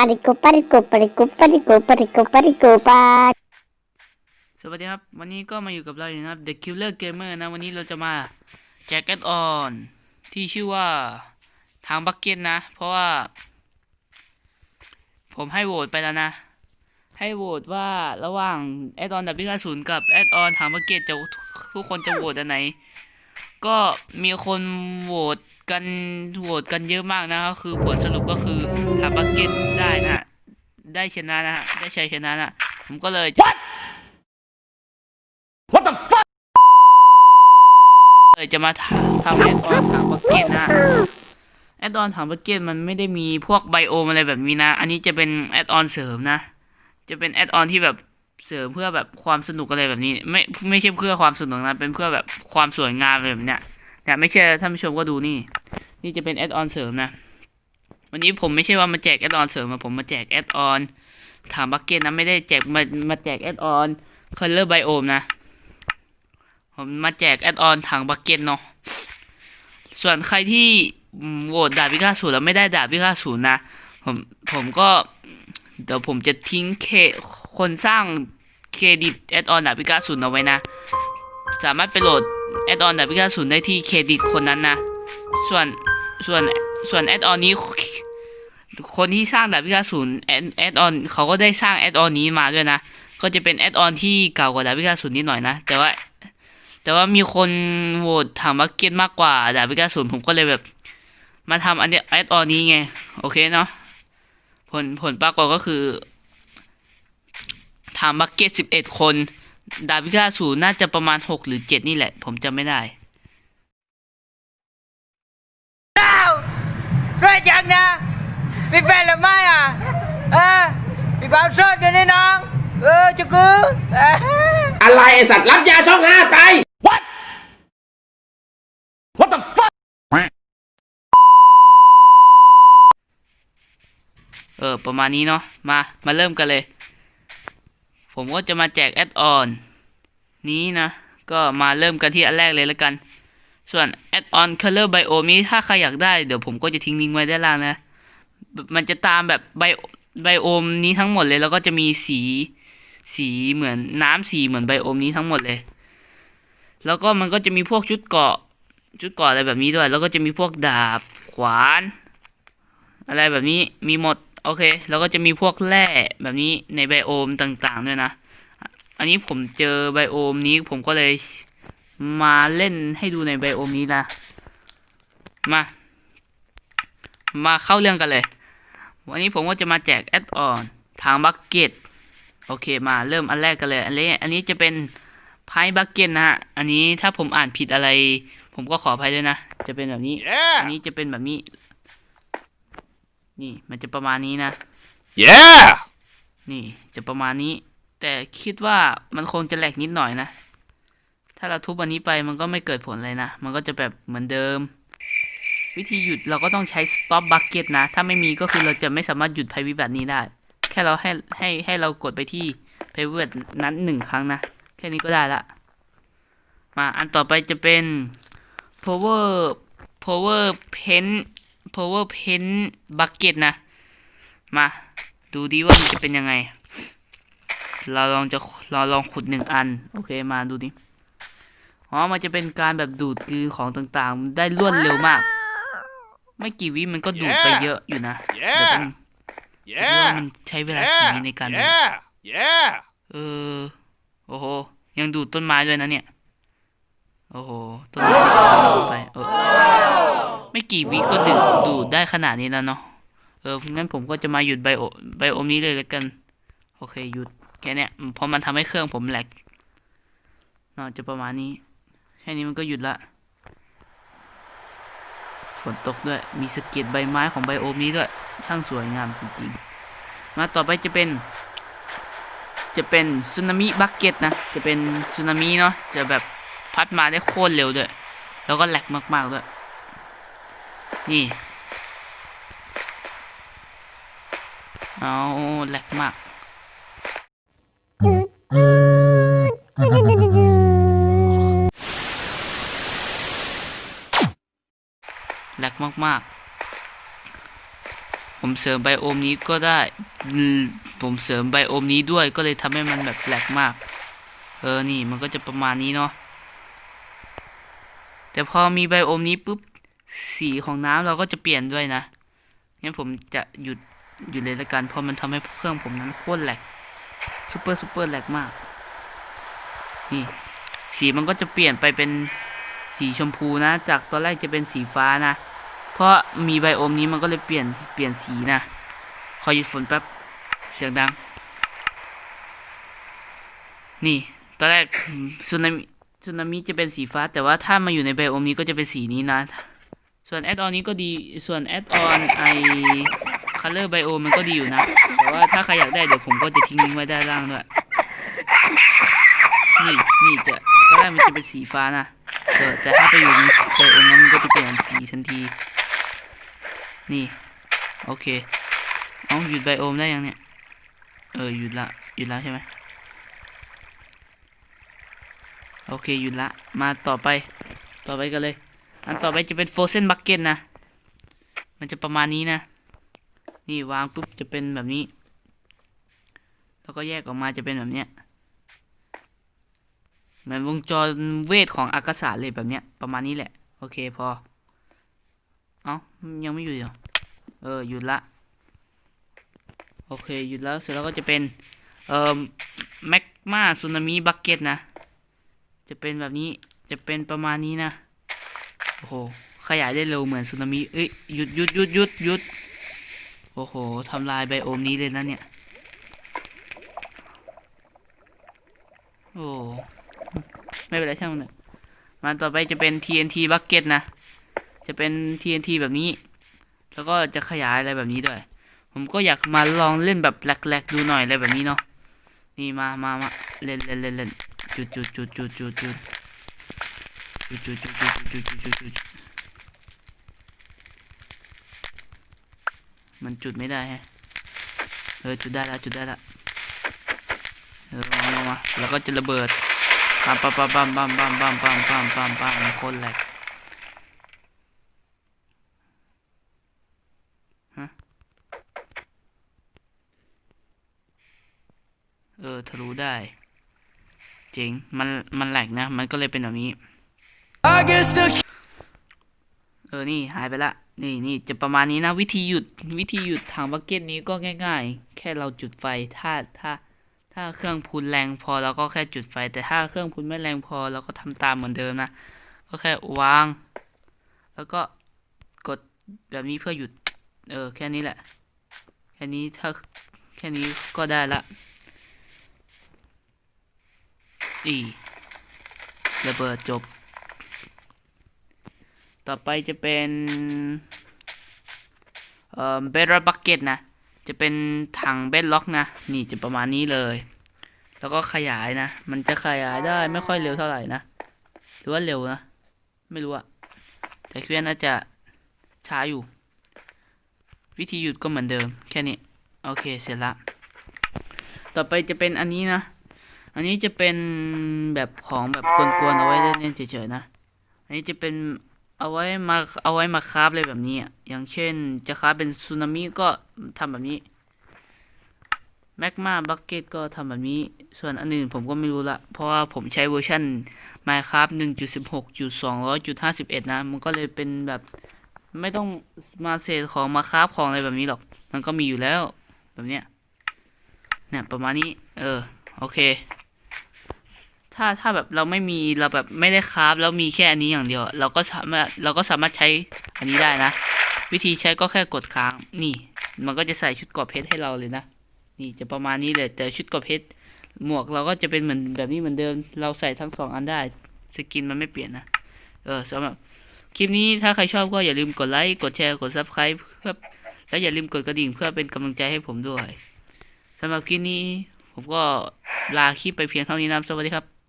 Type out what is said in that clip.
parico, parico, parico, parico, parico, parico, pa. สวัสดีครับ วันนี้ก็มาอยู่กับเราอยู่นะครับ The Killer Gamer นะ วันนี้เราจะมาแจกแอดออนที่ชื่อว่าทางบักเก็ตนะ เพราะว่า ผมให้โหวตไปแล้วนะ ให้โหวตว่าระหว่างแอดออนดับเบิลศูนย์กับแอดออนทางบักเก็ตจะทุกคนจะโหวตอันไหน ก็มีคนโหวตกันโหวตกันเยอะมากนะก็คือผลสรุปก็คือทางบักเก็ตได้นะ ได้ชนะนะฮะได้ชัยชนะนะผมก็เลย What the fuck? เลยจะมาทำทำแอดออนถังบักเก็ตนะแอดออนถังบักเก็ตมันไม่ได้มีพวกไบโอมอะไรแบบนี้นะ อันนี้จะเป็นแอดออนเสริมนะ จะเป็นแอดออนที่แบบ เสริมเพื่อแบบความสนุกอะไรแบบนี้ ไม่ไม่ใช่เพื่อความสนุกนะเป็นเพื่อแบบความสวยงามอะไรแบบเนี้ยเนี่ไม่เชื่อท่านผู้ชมก็ดูนี่ นี่จะเป็นแอดออนเสริมนะ วันนี้ผมไม่ใช่ว่ามาแจกแอดออนเสริมมาผมมาแจกแอดออนถังบักเก็ตนะไม่ได้แจกมามาแจกแอดออนคัลเลอร์ไบโอมนะ ผมมาแจกแอดออนถังบักเก็ตเนาะส่วนใครที่โหวตดาบพิฆาตศูนย์แล้วไม่ได้ดาบพิฆาตศูนย์นะผมผมก็ เดี๋ยวผมจะทิ้งเคคนสร้างเครดิตแอดออนดาบพิฆาตศูนย์เอาไว้นะ สามารถไปโหลดแอดออนดาบพิฆาตศูนย์ได้ที่เครดิตคนนั้นนะ ส่วนส่วนส่วนแอดออนนี้ คนที่สร้างดาบพิฆาตศูนย์แอดแอดออนเขาก็ได้สร้างแอดออนนี้มาด้วยนะ ก็จะเป็นแอดออนที่เก่ากว่าดาบพิฆาตศูนย์นิดหน่อยนะ แต่ว่า แต่ว่ามีคนโหวตถามบักเก็ตมากกว่าดาบพิฆาตศูนย์ผมก็เลยแบบ มาทำอันเนี้ยแอดออนนี้ไง โอเคเนาะ ผลผลปรากฏก็คือถามบักเก็ตสิบเอ็ดคน ดาบพิฆาตศูนย์น่าจะประมาณหกหรือเจ็ดนี่แหละ ผมจำไม่ได้ด้วยจังนะมีแฟนหรือไม่อะเออมีความโสดอยู่นี่น้อง เออจุกูเอออะไรไอสัตว์รับยาช่องห้าไป What What the fuck เออ ประมาณนี้เนาะ มา มาเริ่มกันเลย ผมก็จะมาแจกแอดออนนี้นะ ก็มาเริ่มกันที่อันแรกเลยแล้วกัน ส่วนแอดออน Color Biome นี้ถ้าใครอยากได้เดี๋ยวผมก็จะทิ้งลิงก์ไว้ด้านล่างนะ มันจะตามแบบไบไบโอมนี้ทั้งหมดเลย แล้วก็จะมีสี สีเหมือนน้ำสีเหมือนไบโอมนี้ทั้งหมดเลย แล้วก็มันก็จะมีพวกชุดเกาะ ชุดเกาะอะไรแบบนี้ด้วย แล้วก็จะมีพวกดาบ ขวาน อะไรแบบนี้ มีหมด โอเค แล้วก็จะมีพวกแร่แบบนี้ในไบโอมต่างๆด้วยนะ อันนี้ผมเจอไบโอมนี้ผมก็เลยมาเล่นให้ดูในไบโอมนี้ละมา มาเข้าเรื่องกันเลย วันนี้ผมก็จะมาแจกแอดออนทางบักเก็ตโอเคมาเริ่มอันแรกกันเลยอันนี้อันนี้จะเป็นไพ่บักเก็ตนะฮะอันนี้ถ้าผมอ่านผิดอะไร ผมก็ขออภัยด้วยนะ จะเป็นแบบนี้ Yeah อันนี้จะเป็นแบบนี้ นี่มันจะประมาณนี้นะ Yeah นี่จะประมาณนี้ แต่คิดว่ามันคงจะแหลกนิดหน่อยนะ ถ้าเราทุบอันนี้ไปมันก็ไม่เกิดผลเลยนะ มันก็จะแบบเหมือนเดิม วิธีหยุดเราก็ต้องใช้ stop bucket นะ ถ้าไม่มีก็คือเราจะไม่สามารถหยุดภัยพิบัตินี้ได้ แค่เราให้ให้ให้เรากดไปที่ภัยพิบัตินั้นหนึ่งครั้งนะ แค่นี้ก็ได้ละ มาอันต่อไปจะเป็น power power pen power pen bucket นะ มาดูดีว่ามันจะเป็นยังไง เราลองจะเราลองขุดหนึ่งอัน โอเคมาดูดิ อ๋อ มันจะเป็นการแบบดูดกลืนของต่างๆ ได้รวดเร็วมาก ไม่กี่วิมันก็ดูดไปเยอะอยู่นะเดี๋ยวต้องคิดว่า Yeah มันใช้เวลากี่วิในการดูด Yeah Yeah เออ โอ้โห ยังดูดต้นไม้ด้วยนะเนี่ย โอ้โหต้นไม้ดูดไปเออไม่กี่วิก็ดูดดูดได้ขนาดนี้แล้วเนาะเอองั้นผมก็จะมาหยุดไบโอไบโอมนี้เลยแล้วกัน โอเคหยุดแค่เนี้ยเพราะมันทำให้เครื่องผมแหลกเนาจะประมาณนี้ แค่นี้มันก็หยุดละฝนตกด้วย มีสะเก็ดใบไม้ของไบโอมนี้ด้วย ช่างสวยงามจริงๆ มาต่อไปจะเป็น จะเป็นสึนามิบักเก็ตนะ จะเป็นสึนามิเนาะ จะแบบ พัดมาได้โคตรเร็วด้วย แล้วก็แหลกมากๆด้วย นี่ เอาแหลกมากแหลกมากๆ ผมเสริมไบโอมนี้ก็ได้ ผมเสริมไบโอมนี้ด้วยก็เลยทำให้มันแบบแหลกมาก เออ นี่มันก็จะประมาณนี้เนาะ แต่พอมีไบโอมนี้ปุ๊บสีของน้ำเราก็จะเปลี่ยนด้วยนะงั้นผมจะหยุดหยุดเลยละกันเพราะมันทำให้เครื่องผมนั้นโคตรแหลกซูเปอร์ซูเปอร์แหลกมากนี่สีมันก็จะเปลี่ยนไปเป็นสีชมพูนะ จากตอนแรกจะเป็นสีฟ้านะ เพราะมีไบโอมนี้มันก็เลยเปลี่ยนเปลี่ยนสีนะขอหยุดฝนแป๊บเสียงดัง นี่ตอนแรกสึนามิ สึนามิจะเป็นสีฟ้า แต่ว่าถ้ามาอยู่ในไบโอมนี้ก็จะเป็นสีนี้นะ ส่วนแอดออนนี้ก็ดี ส่วนแอดออนไอคัลเลอร์ไบโอมันก็ดีอยู่นะ แต่ว่าถ้าใครอยากได้เดี๋ยวผมก็จะทิ้งลิงก์ไว้ด้านล่างด้วย นี่นี่จะตอนแรกมันจะเป็นสีฟ้านะเออแต่ถ้าไปอยู่ในไบโอมนั้นมันก็จะเปลี่ยนสีทันที นี่ โอเคเอาหยุดไบโอมได้ยังเนี่ย เออหยุดละหยุดแล้วใช่ไหม โอเคหยุดละ มาต่อไป ต่อไปกันเลย อันต่อไปจะเป็น frozen bucket นะ มันจะประมาณนี้นะ นี่วางปุ๊บจะเป็นแบบนี้ แล้วก็แยกออกมาจะเป็นแบบเนี้ย เหมือนวงจรเวทของอากาศาเลยแบบเนี้ย ประมาณนี้แหละ โอเคพอ เอ้ายังไม่หยุดเหรอเออหยุดละ โอเคหยุดแล้วเสร็จแล้วก็จะเป็น เอ่อแมกมาสึนามิบักเก็ตนะ จะเป็นแบบนี้จะเป็นประมาณนี้นะโอ้โหขยายได้เร็วเหมือนสึนามิเอ้ยหยุดหยุดหยุดหยุดหยุดโอ้โหทำลายไบโอมนี้เลยนะเนี่ยโอ้ไม่เป็นไรช่างมันมาต่อไปจะเป็น TNT bucket นะ จะเป็น TNT แบบนี้ แล้วก็จะขยายอะไรแบบนี้ด้วย ผมก็อยากมาลองเล่นแบบแหลกๆดูหน่อยอะไรแบบนี้เนาะนี่มามามาเล่นเล่นเล่นเล่น จุดจุดจุดจุดจุดจุดจุดจุดจุดจุดจุดจุดจุดจุดมันจุดไม่ได้ฮะเออจุดได้ละจุดได้ละเออมามามาแล้วก็จะระเบิดปั๊มปั๊มปั๊มปั๊มปั๊มปั๊มปั๊มปั๊มปั๊มปั๊มปั๊มคนแหลกฮะเออทะลุได้ เจ๋งมันมันแหลกนะ มันก็เลยเป็นแบบนี้ เออ นี่หายไปละ นี่นี่จะประมาณนี้นะ วิธีหยุดวิธีหยุดถังบักเก็ตนี้ก็ง่าย ๆ แค่เราจุดไฟถ้าถ้า ถ้าเครื่องพูนแรงพอเราก็แค่จุดไฟ แต่ถ้าเครื่องพูนไม่แรงพอเราก็ทำตามเหมือนเดิมนะ ก็แค่วาง แล้วก็กดแบบนี้เพื่อหยุด เออ แค่นี้แหละ แค่นี้ถ้าแค่นี้ก็ได้ละ อีระเบิดจบ ต่อไปจะเป็นเอ่อเบดร็อกบักเก็ตนะ จะเป็นถังเบดล็อกนะ นี่จะประมาณนี้เลย แล้วก็ขยายนะ มันจะขยายได้ไม่ค่อยเร็วเท่าไหร่นะ หรือว่าเร็วนะ ไม่รู้อะแต่เครื่อน่าจะช้าอยู่ วิธีหยุดก็เหมือนเดิมแค่นี้ โอเคเสร็จละ ต่อไปจะเป็นอันนี้นะ อันนี้จะเป็นแบบของแบบกวนๆเอาไว้เล่นๆเฉยๆนะ อันนี้จะเป็นเอาไว้มาเอาไว้มาคราฟเลยแบบนี้อะอย่างเช่นจะคราฟเป็นสึนามิก็ทำแบบนี้แมกมาบักเก็ตก็ทำแบบนี้ ส่วนอันอื่นผมก็ไม่รู้ละ เพราะว่าผมใช้เวอร์ชัน Minecraft 1.16.200.51 นะ มันก็เลยเป็นแบบไม่ต้องมาเศษของมาคราฟของอะไรแบบนี้หรอก มันก็มีอยู่แล้วแบบเนี้ยเนี่ยประมาณนี้ เออ โอเค ถ้าถ้าแบบเราไม่มีเราแบบไม่ได้คราฟแล้วมีแค่อันนี้อย่างเดียว เราก็สามารถเราก็สามารถใช้อันนี้ได้นะ วิธีใช้ก็แค่กดค้างนี่ มันก็จะใส่ชุดกราะเพชรให้เราเลยนะนี่จะประมาณนี้เลย แต่ชุดกราะเพชรหมวกเราก็จะเป็นเหมือนแบบนี้เหมือนเดิม เราใส่ทั้งสองอันได้สกินมันไม่เปลี่ยนนะเออสำหรับคลิปนี้ถ้าใครชอบก็อย่าลืมกดไลค์กดแชร์กด subscribe เพื่อและอย่าลืมกดกระดิ่งเพื่อเป็นกำลังใจให้ผมด้วยสำหรับคลิปนี้ผมก็ลาคลิปไปเพียงเท่านี้นะสวัสดีครับ